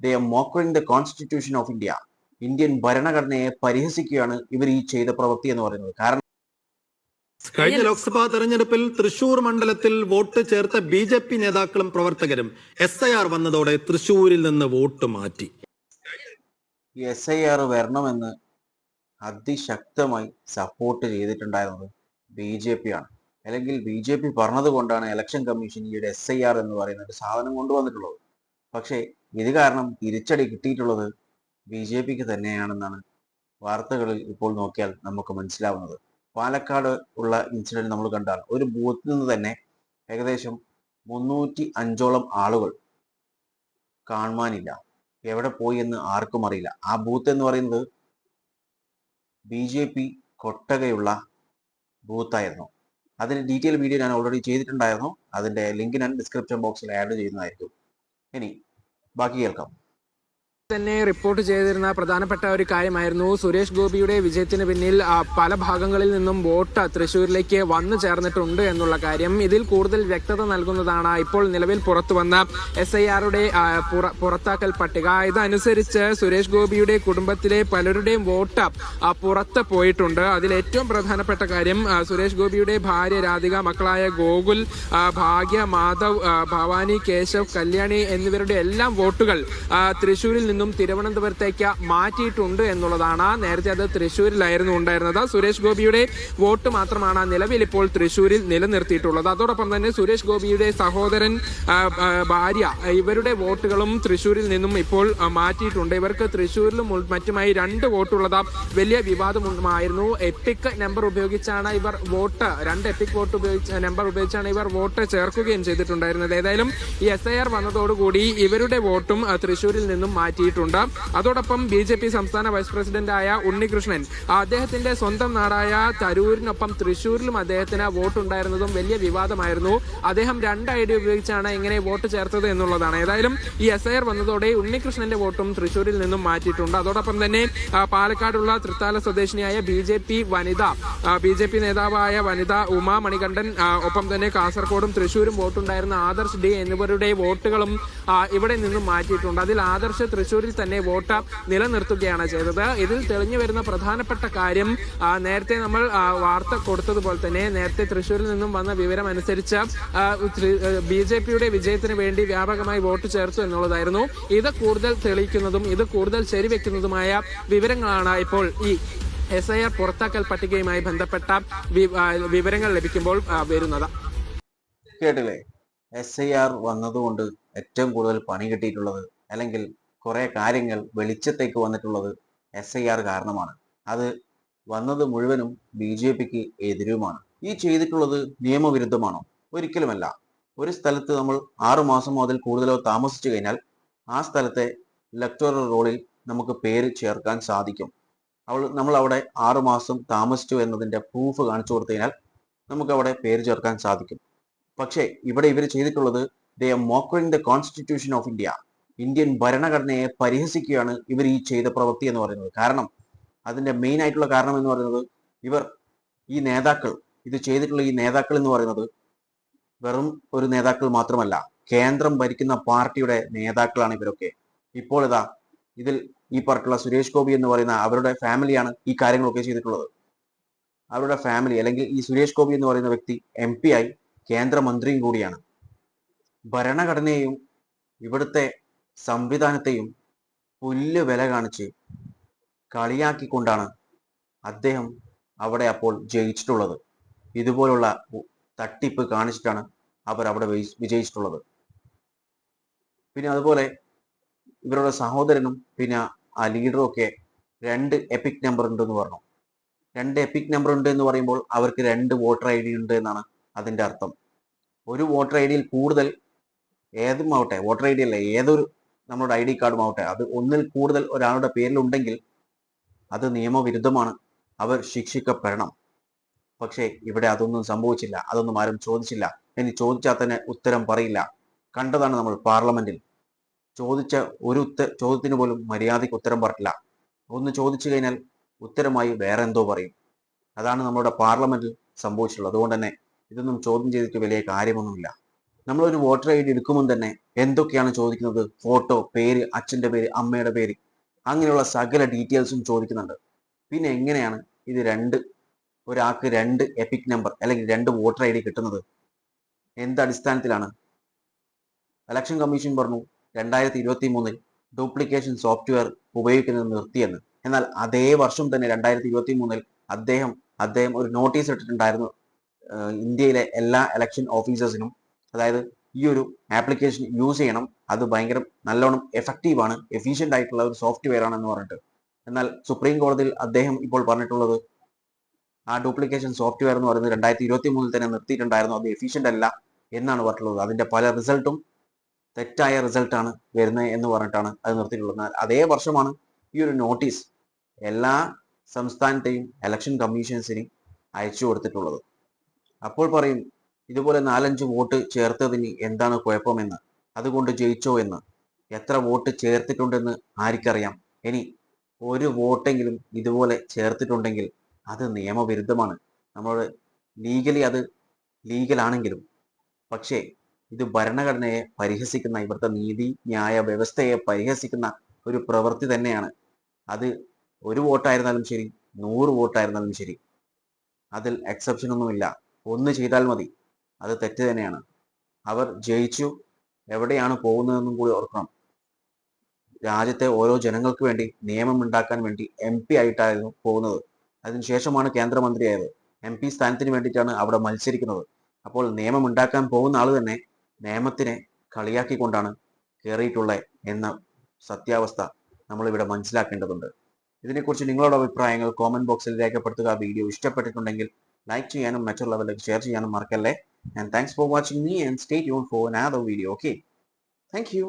They are mocking the constitution of India Indian ഭരണഘടനയെ പരിഹസിക്കുകയാണ് ഇവർ ഈ ചെയ്ത പ്രവൃത്തി എന്ന് പറയുന്നത്. കാരണം കഴിഞ്ഞ ലോക്സഭാ തെരഞ്ഞെടുപ്പിൽ തൃശൂർ മണ്ഡലത്തിൽ വോട്ട് ചേർത്ത ബി ജെ പി നേതാക്കളും പ്രവർത്തകരും എസ് ഐ ആർ വന്നതോടെ തൃശൂരിൽ നിന്ന് വോട്ട് മാറ്റി. എസ് ഐ ആർ വരണമെന്ന് അതിശക്തമായി സപ്പോർട്ട് ചെയ്തിട്ടുണ്ടായിരുന്നത് ബി ജെ പി ആണ്. അല്ലെങ്കിൽ ബി ജെ പി പറഞ്ഞത് കൊണ്ടാണ് ഇലക്ഷൻ കമ്മീഷൻ ഈ ഒരു എസ് ഐ ആർ എന്ന് പറയുന്ന ഒരു സാധനം കൊണ്ടുവന്നിട്ടുള്ളത്. പക്ഷേ ഇത് കാരണം തിരിച്ചടി കിട്ടിയിട്ടുള്ളത് ബി ജെ പിക്ക് തന്നെയാണെന്നാണ് വാർത്തകളിൽ ഇപ്പോൾ നോക്കിയാൽ നമുക്ക് മനസ്സിലാവുന്നത്. പാലക്കാട് ഉള്ള ഇൻസിഡന്റ് നമ്മൾ കണ്ടാൽ ഒരു ബൂത്തിൽ നിന്ന് തന്നെ ഏകദേശം മുന്നൂറ്റി അഞ്ചോളം ആളുകൾ കാണുവാനില്ല. എവിടെ പോയി എന്ന് ആർക്കും അറിയില്ല. ആ ബൂത്ത് എന്ന് പറയുന്നത് ബി ജെ പി കൊട്ടകയുള്ള ബൂത്തായിരുന്നു. അതിന്റെ ഡീറ്റെയിൽ വീഡിയോ ഞാൻ ഓൾറെഡി ചെയ്തിട്ടുണ്ടായിരുന്നു. അതിന്റെ ലിങ്ക് ഞാൻ ഡിസ്ക്രിപ്ഷൻ ബോക്സിൽ ആഡ് ചെയ്യുന്നതായിരിക്കും. ഇനി ബാക്കി കേൾക്കാം. തന്നെ റിപ്പോർട്ട് ചെയ്തിരുന്ന പ്രധാനപ്പെട്ട ഒരു കാര്യമായിരുന്നു സുരേഷ് ഗോപിയുടെ വിജയത്തിന് പിന്നിൽ പല ഭാഗങ്ങളിൽ നിന്നും വോട്ട് തൃശൂരിലേക്ക് വന്നു ചേർന്നിട്ടുണ്ട് എന്നുള്ള കാര്യം ഇതിൽ കൂടുതൽ വ്യക്തത നൽകുന്നതാണ് ഇപ്പോൾ നിലവിൽ പുറത്തു വന്ന എസ് ഐ ആറുടെ പുറത്താക്കൽ പട്ടിക. ഇതനുസരിച്ച് സുരേഷ് ഗോപിയുടെ കുടുംബത്തിലെ പലരുടെയും വോട്ട് പുറത്ത് പോയിട്ടുണ്ട്. അതിൽ ഏറ്റവും പ്രധാനപ്പെട്ട കാര്യം സുരേഷ് ഗോപിയുടെ ഭാര്യ രാധിക മക്കളായ ഗോകുൽ ഭാഗ്യ മാധവ് ഭവാനി കേശവ് കല്യാണി എന്നിവരുടെ എല്ലാം വോട്ടുകൾ തൃശൂരിൽ തൃശ്ശൂരിൽ നിന്നും തിരുവനന്തപുരത്തേക്ക് മാറ്റിയിട്ടുണ്ട് എന്നുള്ളതാണ്. നേരത്തെ അത് തൃശ്ശൂരിലായിരുന്നു ഉണ്ടായിരുന്നത്. സുരേഷ് ഗോപിയുടെ വോട്ട് മാത്രമാണ് നിലവിൽ ഇപ്പോൾ തൃശ്ശൂരിൽ നിലനിർത്തിയിട്ടുള്ളത്. അതോടൊപ്പം തന്നെ സുരേഷ് ഗോപിയുടെ സഹോദരൻ ഭാര്യ ഇവരുടെ വോട്ടുകളും തൃശ്ശൂരിൽ നിന്നും ഇപ്പോൾ മാറ്റിയിട്ടുണ്ട്. ഇവർക്ക് തൃശ്ശൂരിലും മറ്റുമായി രണ്ട് വോട്ടുള്ളത് വലിയ വിവാദമായിരുന്നു എപ്പിക് നമ്പർ ഉപയോഗിച്ചാണ് ഇവർ വോട്ട് രണ്ട് എപ്പിക് വോട്ട് ഉപയോഗിച്ച നമ്പർ ഉപയോഗിച്ചാണ് ഇവർ വോട്ട് ചേർക്കുകയും ചെയ്തിട്ടുണ്ടായിരുന്നത്. ഏതായാലും ഈ എസ് ഐ ആർ വന്നതോടുകൂടി ഇവരുടെ വോട്ടും തൃശ്ശൂരിൽ നിന്നും മാറ്റിയിട്ടുണ്ട് അതോടൊപ്പം ബി ജെ പി സംസ്ഥാന വൈസ് പ്രസിഡന്റായ ഉണ്ണികൃഷ്ണൻ അദ്ദേഹത്തിന്റെ സ്വന്തം നാടായ തരൂരിനൊപ്പം തൃശൂരിലും അദ്ദേഹത്തിന് വോട്ടുണ്ടായിരുന്നതും വലിയ വിവാദമായിരുന്നു. അദ്ദേഹം രണ്ട് ഐ ഡി ഉപയോഗിച്ചാണ് ഇങ്ങനെ വോട്ട് ചേർത്തത് എന്നുള്ളതാണ്. ഏതായാലും ഈ എസ് ഐ ആർ വന്നതോടെ ഉണ്ണികൃഷ്ണന്റെ വോട്ടും തൃശൂരിൽ നിന്നും മാറ്റിയിട്ടുണ്ട്. അതോടൊപ്പം തന്നെ പാലക്കാടുള്ള തൃത്താല സ്വദേശിനിയായ ബി ജെ പി വനിത ബി ജെ പി നേതാവായ വനിത ഉമാ മണികണ്ഠൻ ഒപ്പം തന്നെ കാസർഗോഡും തൃശൂരും വോട്ടുണ്ടായിരുന്ന ആദർശ് ഡി എന്നിവരുടെ വോട്ടുകളും ഇവിടെ നിന്നും മാറ്റിയിട്ടുണ്ട്. അതിൽ ആദർശ് തൃശ്ശൂരിൽ തന്നെ വോട്ട് നിലനിർത്തുകയാണ് ചെയ്തത്. ഇതിൽ തെളിഞ്ഞു വരുന്ന പ്രധാനപ്പെട്ട കാര്യം നേരത്തെ നമ്മൾ വാർത്ത കൊടുത്തതുപോലെ തന്നെ നേരത്തെ തൃശ്ശൂരിൽ നിന്നും വന്ന വിവരം അനുസരിച്ച് ബി ജെ പിയുടെ വിജയത്തിന് വേണ്ടി വ്യാപകമായി വോട്ട് ചേർത്തു എന്നുള്ളതായിരുന്നു. ഇത് കൂടുതൽ തെളിയിക്കുന്നതും ഇത് കൂടുതൽ ശരിവെക്കുന്നതുമായ വിവരങ്ങളാണ് ഇപ്പോൾ ഈ എസ് ഐ ആർ പുറത്താക്കൽ പട്ടികയുമായി ബന്ധപ്പെട്ട വിവരങ്ങൾ ലഭിക്കുമ്പോൾ വരുന്നത്. കേട്ടില്ലേ? എസ് ഐ ആർ വന്നതുകൊണ്ട് ഏറ്റവും കൂടുതൽ പണി കിട്ടിയിട്ടുള്ളത് അല്ലെങ്കിൽ കുറെ കാര്യങ്ങൾ വെളിച്ചത്തേക്ക് വന്നിട്ടുള്ളത് എസ് ഐ ആർ കാരണമാണ്. അത് വന്നത് മുഴുവനും ബി ജെ പിക്ക് എതിരുമാണ്. ഈ ചെയ്തിട്ടുള്ളത് നിയമവിരുദ്ധമാണോ? ഒരിക്കലുമല്ല. ഒരു സ്ഥലത്ത് നമ്മൾ ആറു മാസം മുതൽ കൂടുതലോ താമസിച്ചു കഴിഞ്ഞാൽ ആ സ്ഥലത്തെ ഇലക്ടോറൽ റോളിൽ നമുക്ക് പേര് ചേർക്കാൻ സാധിക്കും. അവൾ നമ്മൾ അവിടെ ആറു മാസം താമസിച്ചു എന്നതിന്റെ പ്രൂഫ് കാണിച്ചു കൊടുത്തു കഴിഞ്ഞാൽ നമുക്ക് അവിടെ പേര് ചേർക്കാൻ സാധിക്കും. പക്ഷേ ഇവിടെ ഇവർ ചെയ്തിട്ടുള്ളത് they are mocking the constitution of India Indian ഭരണഘടനയെ പരിഹസിക്കുകയാണ് ഇവർ ഈ ചെയ്ത പ്രവൃത്തി എന്ന് പറയുന്നത്. കാരണം അതിന്റെ മെയിൻ ആയിട്ടുള്ള കാരണം എന്ന് പറയുന്നത് ഇവർ ഈ നേതാക്കൾ ഇത് ചെയ്തിട്ടുള്ള ഈ നേതാക്കൾ എന്ന് പറയുന്നത് വെറും ഒരു നേതാക്കൾ മാത്രമല്ല കേന്ദ്രം ഭരിക്കുന്ന പാർട്ടിയുടെ നേതാക്കളാണ് ഇവരൊക്കെ. ഇപ്പോൾ ഇതാ ഇതിൽ ഈ പറഞ്ഞിട്ടുള്ള സുരേഷ് ഗോപി എന്ന് പറയുന്ന അവരുടെ ഫാമിലിയാണ് ഈ കാര്യങ്ങളൊക്കെ ചെയ്തിട്ടുള്ളത്. അവരുടെ ഫാമിലി അല്ലെങ്കിൽ ഈ സുരേഷ് ഗോപി എന്ന് പറയുന്ന വ്യക്തി എം പി ആയി കേന്ദ്രമന്ത്രിയും കൂടിയാണ്. ഭരണഘടനയെയും ഇവിടുത്തെ സംവിധാനത്തെയും പുല്ല് വില കാണിച്ച് കളിയാക്കിക്കൊണ്ടാണ് അദ്ദേഹം അവിടെ അപ്പോൾ ജയിച്ചിട്ടുള്ളത്. ഇതുപോലുള്ള തട്ടിപ്പ് കാണിച്ചിട്ടാണ് അവർ അവിടെ വിജയിച്ചിട്ടുള്ളത്. പിന്നെ അതുപോലെ ഇവരുടെ സഹോദരനും പിന്നെ ആ ലീഡറും ഒക്കെ രണ്ട് എപ്പിക് നമ്പർ ഉണ്ട് എന്ന് പറഞ്ഞു. രണ്ട് എപ്പിക് നമ്പർ ഉണ്ട് എന്ന് പറയുമ്പോൾ അവർക്ക് രണ്ട് വോട്ടർ ഐ ഡി ഉണ്ട് എന്നാണ് അതിന്റെ അർത്ഥം. ഒരു വോട്ടർ ഐ ഡിയിൽ കൂടുതൽ ഏതും ആവട്ടെ വോട്ടർ ഐ ഡി അല്ല ഏതൊരു നമ്മുടെ ഐ ഡി കാർഡും ആവട്ടെ അത് ഒന്നിൽ കൂടുതൽ ഒരാളുടെ പേരിലുണ്ടെങ്കിൽ അത് നിയമവിരുദ്ധമാണ്. അവർ ശിക്ഷിക്കപ്പെടണം. പക്ഷേ ഇവിടെ അതൊന്നും സംഭവിച്ചില്ല. അതൊന്നും ആരും ചോദിച്ചില്ല. ഇനി ചോദിച്ചാൽ തന്നെ ഉത്തരം പറയില്ല. കണ്ടതാണ് നമ്മൾ പാർലമെന്റിൽ. ചോദിച്ച ഒരു ഉത്ത ചോദ്യത്തിന് പോലും മര്യാദയ്ക്ക് ഉത്തരം പറഞ്ഞില്ല ഒന്ന് ചോദിച്ചു കഴിഞ്ഞാൽ ഉത്തരമായി വേറെ എന്തോ പറയും. അതാണ് നമ്മുടെ പാർലമെന്റിൽ സംഭവിച്ചിട്ടുള്ളത്. അതുകൊണ്ട് തന്നെ ഇതൊന്നും ചോദ്യം ചെയ്തിട്ട് വലിയ കാര്യമൊന്നുമില്ല. നമ്മളൊരു വോട്ടർ ഐ ഡി എടുക്കുമ്പോൾ തന്നെ എന്തൊക്കെയാണ് ചോദിക്കുന്നത്? ഫോട്ടോ പേര് അച്ഛന്റെ പേര് അമ്മയുടെ പേര് അങ്ങനെയുള്ള സകല ഡീറ്റെയിൽസും ചോദിക്കുന്നുണ്ട്. പിന്നെ എങ്ങനെയാണ് ഇത് രണ്ട് ഒരാൾക്ക് രണ്ട് എപ്പിക് നമ്പർ അല്ലെങ്കിൽ രണ്ട് വോട്ടർ ഐ ഡി കിട്ടുന്നത്? എന്ത് അടിസ്ഥാനത്തിലാണ്? ഇലക്ഷൻ കമ്മീഷൻ പറഞ്ഞു രണ്ടായിരത്തി ഇരുപത്തി മൂന്നിൽ ഡ്യൂപ്ലിക്കേഷൻ സോഫ്റ്റ്വെയർ ഉപയോഗിക്കുന്നത് നിർത്തിയെന്ന്. എന്നാൽ അതേ വർഷം തന്നെ രണ്ടായിരത്തി ഇരുപത്തി മൂന്നിൽ അദ്ദേഹം അദ്ദേഹം ഒരു നോട്ടീസ് ഇട്ടിട്ടുണ്ടായിരുന്നു ഇന്ത്യയിലെ എല്ലാ ഇലക്ഷൻ ഓഫീസേഴ്സിനും അതായത് ഈ ഒരു ആപ്ലിക്കേഷൻ യൂസ് ചെയ്യണം. അത് ഭയങ്കര നല്ലോണം എഫക്റ്റീവ് ആണ്. എഫിഷ്യന്റ് ആയിട്ടുള്ള ഒരു സോഫ്റ്റ്വെയർ ആണെന്ന് പറഞ്ഞിട്ട്. എന്നാൽ സുപ്രീം കോടതിയിൽ അദ്ദേഹം ഇപ്പോൾ പറഞ്ഞിട്ടുള്ളത് ആ ഡ്യൂപ്ലിക്കേഷൻ സോഫ്റ്റ്വെയർ എന്ന് പറയുന്നത് രണ്ടായിരത്തി ഇരുപത്തി മൂന്നിൽ തന്നെ നിർത്തിയിട്ടുണ്ടായിരുന്നു. അത് എഫിഷ്യന്റ് അല്ല എന്നാണ് പറഞ്ഞിട്ടുള്ളത്. അതിന്റെ പല റിസൾട്ടും തെറ്റായ റിസൾട്ടാണ് വരുന്നത് എന്ന് പറഞ്ഞിട്ടാണ് അത് നിർത്തിയിട്ടുള്ളത്. അതേ വർഷമാണ് ഈ ഒരു നോട്ടീസ് എല്ലാ സംസ്ഥാനത്തെയും ഇലക്ഷൻ കമ്മീഷൻസിന് അയച്ചു കൊടുത്തിട്ടുള്ളത്. അപ്പോൾ പറയും ഇതുപോലെ നാലഞ്ച് വോട്ട് ചേർത്തതിന് എന്താണ് കുഴപ്പമെന്ന്? അതുകൊണ്ട് ജയിച്ചോ എന്ന്. എത്ര വോട്ട് ചേർത്തിട്ടുണ്ടെന്ന് ആർക്കറിയാം? ഇനി ഒരു വോട്ടെങ്കിലും ഇതുപോലെ ചേർത്തിട്ടുണ്ടെങ്കിൽ അത് നിയമവിരുദ്ധമാണ്. നമ്മൾ ലീഗലി അത് ലീഗലാണെങ്കിലും പക്ഷേ ഇത് ഭരണഘടനയെ പരിഹസിക്കുന്ന ഇവിടുത്തെ നീതി ന്യായ വ്യവസ്ഥയെ പരിഹസിക്കുന്ന ഒരു പ്രവൃത്തി തന്നെയാണ്. അത് ഒരു വോട്ടായിരുന്നാലും ശരി നൂറ് വോട്ടായിരുന്നാലും ശരി. അതിൽ എക്സെപ്ഷൻ ഒന്നുമില്ല. ഒന്ന് ചെയ്താൽ മതി. അത് തെറ്റ് തന്നെയാണ്. അവർ ജയിച്ചു. എവിടെയാണ് പോകുന്നതെന്നും കൂടി ഓർക്കണം. രാജ്യത്തെ ഓരോ ജനങ്ങൾക്ക് വേണ്ടി നിയമം ഉണ്ടാക്കാൻ വേണ്ടി എം പി ആയിട്ടായിരുന്നു പോകുന്നത്. അതിനുശേഷമാണ് കേന്ദ്രമന്ത്രിയായത്. എം പി സ്ഥാനത്തിന് വേണ്ടിയിട്ടാണ് അവിടെ മത്സരിക്കുന്നത്. അപ്പോൾ നിയമം ഉണ്ടാക്കാൻ പോകുന്ന ആൾ തന്നെ നിയമത്തിനെ കളിയാക്കിക്കൊണ്ടാണ് കയറിയിട്ടുള്ളത് എന്ന സത്യാവസ്ഥ നമ്മളിവിടെ മനസ്സിലാക്കേണ്ടതുണ്ട്. ഇതിനെക്കുറിച്ച് നിങ്ങളുടെ അഭിപ്രായങ്ങൾ കോമന്റ് ബോക്സിൽ രേഖപ്പെടുത്തുക. വീഡിയോ ഇഷ്ടപ്പെട്ടിട്ടുണ്ടെങ്കിൽ ലൈക്ക് ചെയ്യാനും മറ്റുള്ളവരിലേക്ക് ഷെയർ ചെയ്യാനും മറക്കല്ലേ? And thanks for watching me and stay tune for another video okay thank you